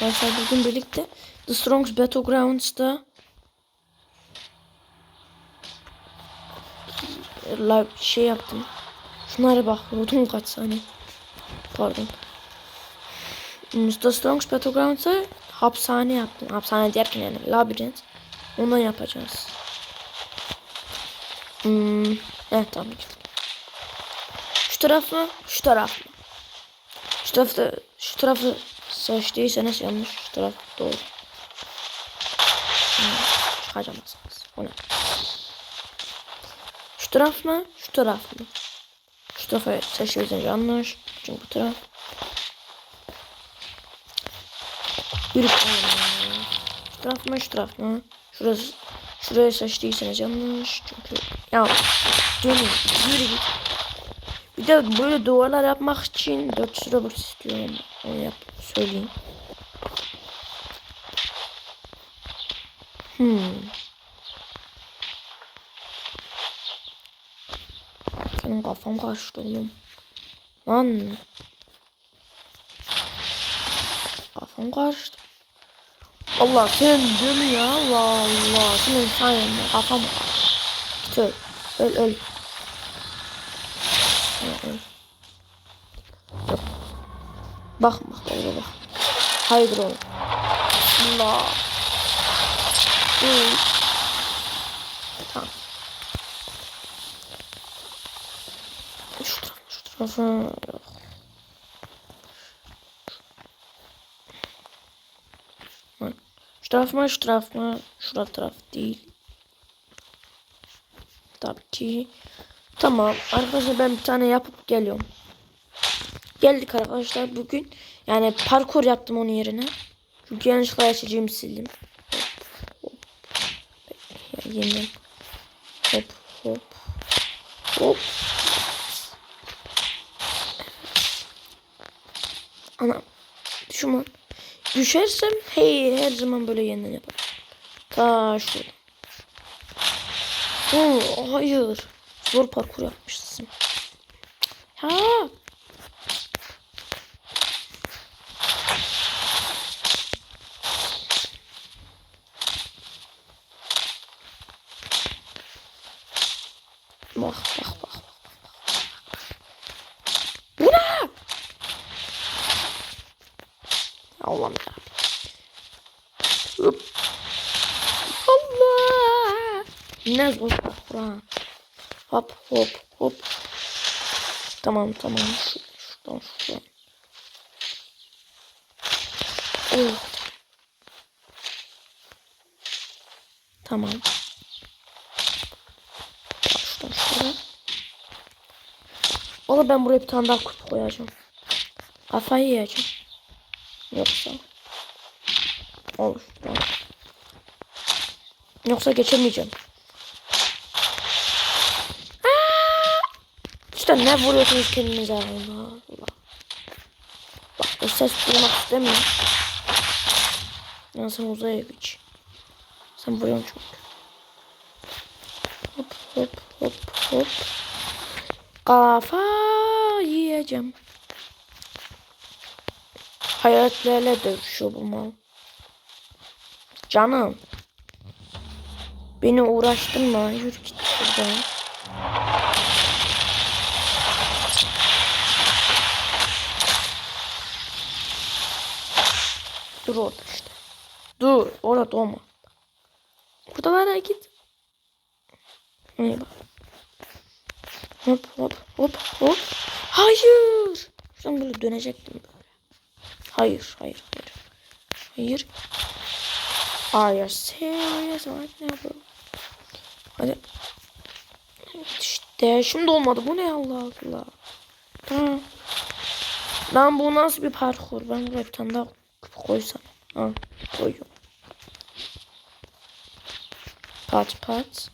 arkadaşlar bugün birlikte The Strong's Battlegrounds'da live şey yaptım. Şunlara bak. Vurdum kaç saniye. Pardon. The Strong's Battlegrounds'a hapishane yaptım. Hapishane derken yani labirent. Ondan yapacağız. Hmm, evet tamam. Şu taraf mı? Şu taraf mı? Şu tarafta şu tarafı seçtiyseniz yanlış. Şu taraf doğru. Çıkacamazsınız. O ne? Şu taraf mı? Şu taraf mı? Şu tarafı seçtiyseniz yanlış. Çünkü bu taraf. Yürü. Şu taraf mı? Şu taraf mı? Şurası. Şurayı seçtiyseniz yanlış. Çünkü ya dönün. Yürü git. Bir de böyle duvarlar yapmak için 400 Robux istiyorum. Onu yap söyleyeyim. Hmm. Senin kafam karıştı oğlum. Lan. Kafam karıştı. Allah sen değil ya? Allah. Senin sayende kafam karıştı. Öl. Öl öl. Yok. Bak bak öyle bak. Hayır oğlum. Allah. Öl. Tamam. Şu taraf, şu tarafa. Yok. Şu taraf mı, şu taraf mı? Şura taraf değil. Tabii ki. Tamam. Arkadaşlar ben bir tane yapıp geliyorum. Geldik arkadaşlar bugün. Yani parkur yaptım onun yerine. Çünkü yanlışlıkla açacağımı sildim. Hop, hop. Ya, yeniden. Hop hop. Hop. Ana. Düşman. Düşersem hey her zaman böyle yeniden yaparım. Ta şurada. Oo, hayır. Zor parkur yapmışsın. Ha. Bak bak bak. Bu ne? Allah'ım ya. Hop. Allah. Ne zor parkur ha. Hop hop hop. Tamam tamam. Şu, şuradan şuradan. Oh. Tamam. Şuradan şuradan. Valla ben buraya bir tane daha kutu koyacağım. Kafayı yiyeceğim. Yoksa. Olur. Tamam. Yoksa geçemeyeceğim. İşte ne vuruyorsunuz kendinize Allah Allah. Bak o ses duymak istemiyorum. Ya sen uzaya geç. Sen vuruyorsun çok. Hop hop hop hop. Kafa yiyeceğim. Hayaletlerle dövüşüyor bu mal. Canım. Beni uğraştırma. Yürü git buradan. Dur orada işte. Dur orada olma. Buralara git. Bak. Hop hop hop hop. Hayır. Şuradan böyle dönecektim böyle. Hayır hayır hayır. Hayır. Are you serious right now bro? Hadi. İşte şimdi olmadı. Bu ne Allah Allah. Tamam. Lan bu nasıl bir parkur? Ben buraya bir tane daha koysam. Ha koyuyorum. Pat pat.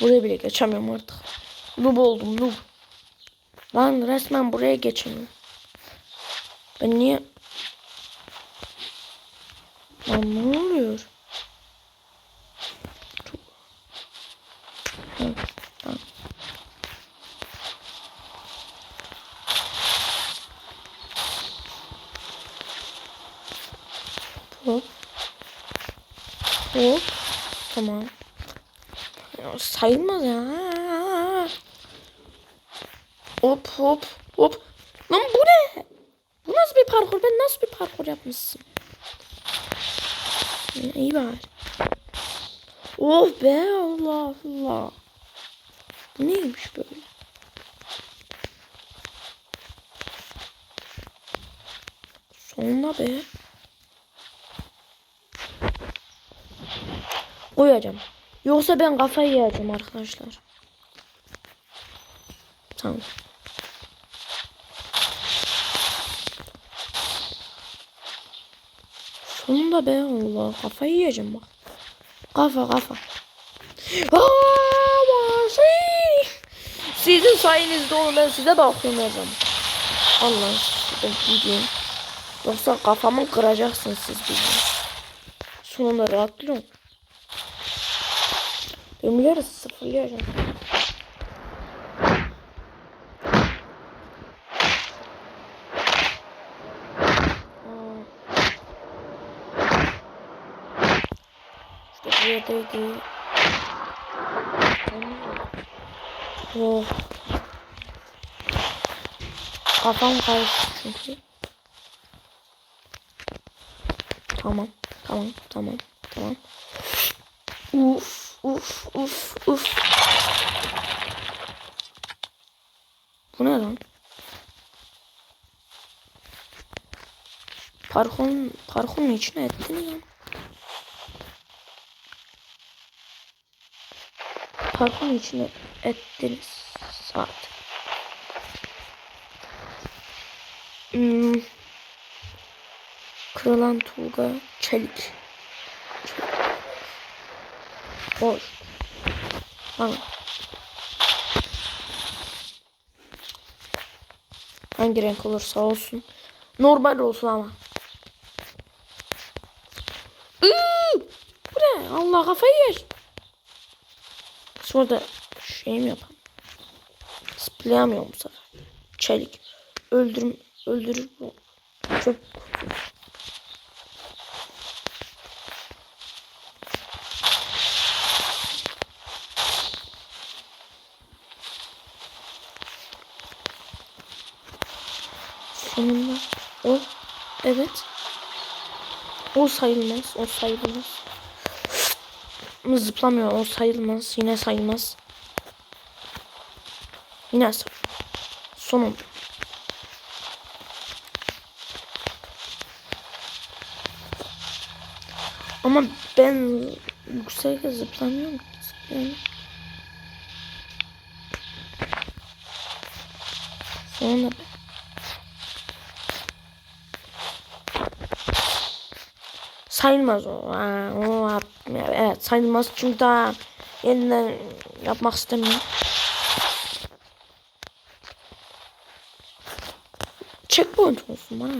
Buraya bile geçemiyorum artık. Noob oldum noob. Lan resmen buraya geçemiyorum. Ben niye... Lan ne oluyor? Çok... Tamam. Hop. Hop. Tamam. Ya, sayılmaz ya. Hop hop hop. Lan bu ne? Bu nasıl bir parkur? Ben nasıl bir parkur yapmışsın? Ya, İyi bari. Oh be Allah Allah. Bu neymiş böyle? Sonunda be. Uyuyacağım. Yoksa ben kafayı yiyeceğim arkadaşlar. Tamam. Sonunda be Allah kafayı yiyeceğim bak. Kafa kafa. Aa, şey. Sizin sayenizde oğlum ben size bakıyorum her zaman. Allah ben gideyim. Yoksa kafamı kıracaksınız siz bizim. Sonunda rahatlıyorum. Ömürleri sıfırlayacağım. Aa. İşte bu yerdeydi. Oh. Kafam karıştı çünkü. Tamam, tamam, tamam, tamam. Uf, uf. Bu ne lan? Parkurun, parkurun içine ettiniz lan. Parkurun içine ettiniz zaten. Hmm. Kırılan Tulga Çelik. Boş. Tamam. Hangi renk olursa olsun. Normal olsun ama. Iıı! Bu ne? Allah kafayı yer. Sonra da şey mi yapalım? Zıplayamıyorum bu sefer. Çelik. Öldürüm, öldürür bu. Çok Sonunda. O evet. O sayılmaz o sayılmaz. Zıplamıyor o sayılmaz yine sayılmaz. Yine say sonunda ama ben yüksek zıplamıyorum. Ki, zıplayamıyorum. Sonunda sayılmaz o. O evet sayılmaz çünkü daha yeniden yapmak istemiyorum. Checkpoint olsun bana.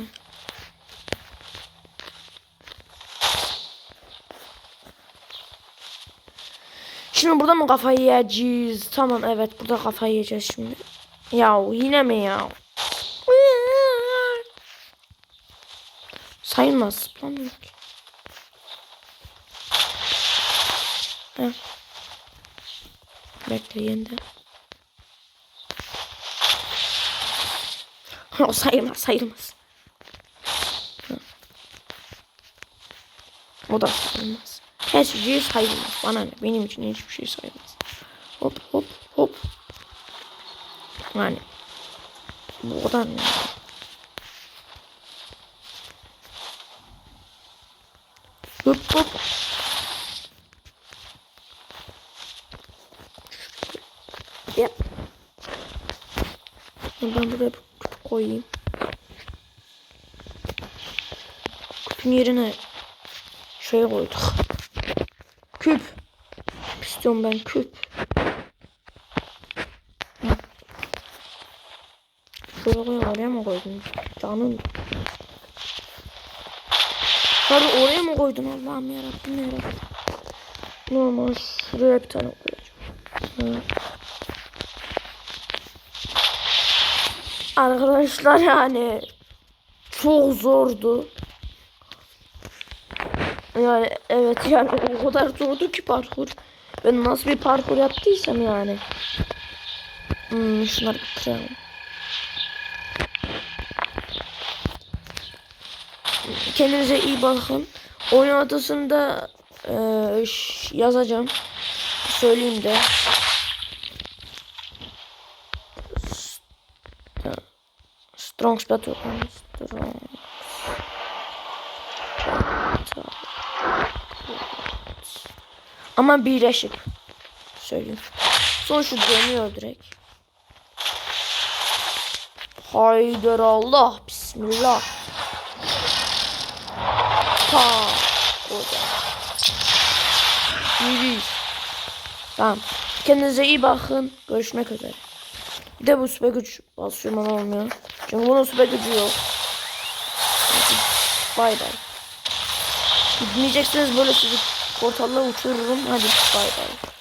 Şimdi burada mı kafayı yiyeceğiz? Tamam evet burada kafayı yiyeceğiz şimdi. Ya yine mi ya? Sayılmaz. Zıplamıyor Heh. Bekle yeniden. O sayılmaz sayılmaz. O da sayılmaz. Her şey sayılmaz. Bana ne? Benim için hiçbir şey sayılmaz. Hop hop hop. Yani. Bu kadar mı? Hop hop. Yap. Ben buraya bir küp koyayım. Küpün yerine şey koyduk. Küp. İstiyorum ben küp. Şuraya koyayım oraya mı koydun? Canım. Abi oraya mı koydun Allah'ım yarabbim yarabbim. Normal şuraya bir tane koyacağım. Hı. Arkadaşlar yani çok zordu. Yani evet yani o kadar zordu ki parkur. Ben nasıl bir parkur yaptıysam yani. Hmm, şunları bir kıralım. Kendinize iyi bakın. Oyun adasında ş- yazacağım. Söyleyeyim de. St- Strong Battle. Strong. Ama birleşip söyleyeyim. Son şu dönüyor direkt. Haydır Allah bismillah. Ha. Orada. Yürüyüş. Tamam. Kendinize iyi bakın. Görüşmek üzere. Bir de bu süper güç basıyorum ama olmuyor. Çünkü bunun süper gücü yok. Bay bay. Gitmeyecekseniz böyle sizi portalla uçururum. Hadi bay bay.